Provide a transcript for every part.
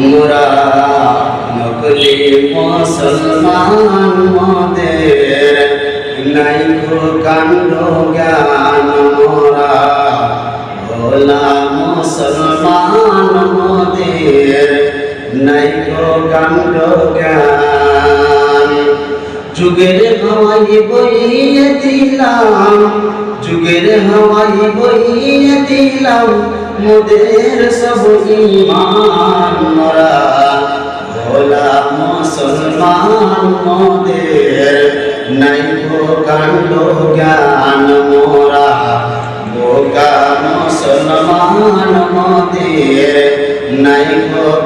মোরা নকলি মুসলমান মোদের নাই কাণ্ড জ্ঞান মোরা। ভোলা মুসলমান মোদের নাই কাণ্ড জ্ঞান। যুগের হাওয়াই বইয়ে দিলাম। যুগের হাওয়াই বইয়ে দিলাম মোদের সব ইমান। মোরা ভোলা মুসলমান মোদের নাই কাণ্ড জ্ঞান। মোরা বোকা মুসলমান মোদের নাই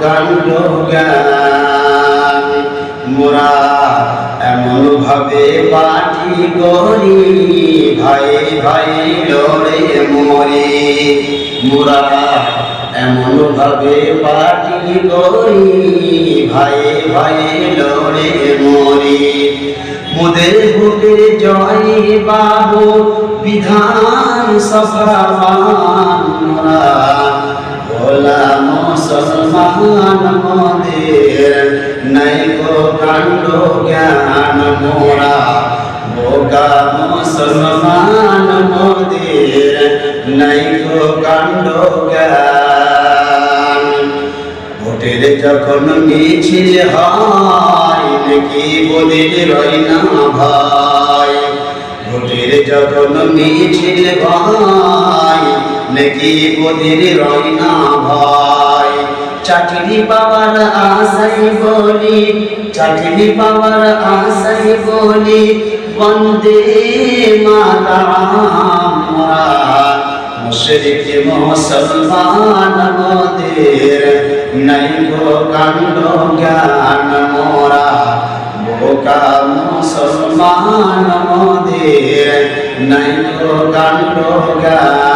কাণ্ড জ্ঞান। এমন ভাবে পাটি করি ভাই ভাই, লড়ে মরে। মোরা এমন ভাবে পাটি করি ভাই ভাই, লড়ে মরে। মোদের বুকের জয় বাবু বিধান সফামান মোরা ভোলা মুসলমান মোদের জ্ঞান মোরা বোকা মুসলমান মোদের নাই গো কাণ্ড জ্ঞান ভোটের যখন মিছিল হয়, নাকি বদিল রই না ভাই? ভোটের যখন মিছিল ভাই নাকি বদিল রই না ভাই? চাকরি পাওয়ার আশাই বলি, চাকরি পাওয়ার আশাই বলি, বন্দে মাতারাম মুশরিক মুসলমান মোদের নাই গো কাণ্ড জ্ঞান মোরা। বোকা মুসলমান মোদের নাই গো কাণ্ড জ্ঞান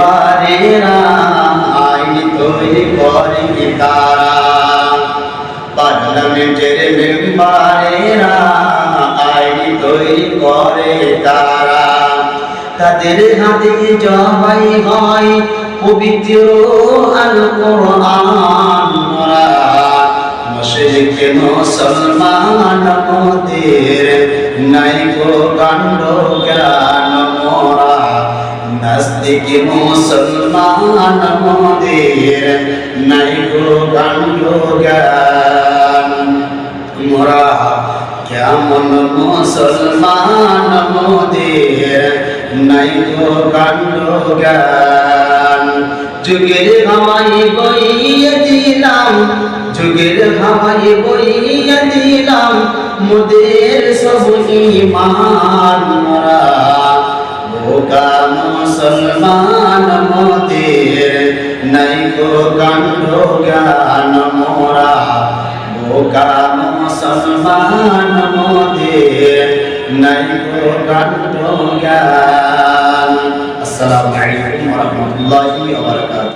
মেম্বারেরা আইন তৈরি করে কি তারা? পার্লামেন্টের মেম্বারেরা আইন তৈরি করে তারা। তাদের হাতে জবাই হয়? পবিত্র আল কোরআন মুশরিক মুসলমান মোদের নাই গো কাণ্ড। নাস্তিক মুসলমান মোদের নাই গো জ্ঞান। মোরা কেমন মুসলমান মোদের নাই গো জ্ঞান। যুগের হাওয়াই বইয়ে দিলাম, যুগের হাওয়াই বইয়ে দিলাম, মোদের সব ইমান মোরা। মুসলমান মোদের নাই গো কাণ্ড জ্ঞান মোরা। বোকা মুসলমান মোদের নাই গো কাণ্ড জ্ঞান। আসসালামু আলাইকুম ওয়া রাহমাতুল্লাহি ওয়া বারাকাতুহু।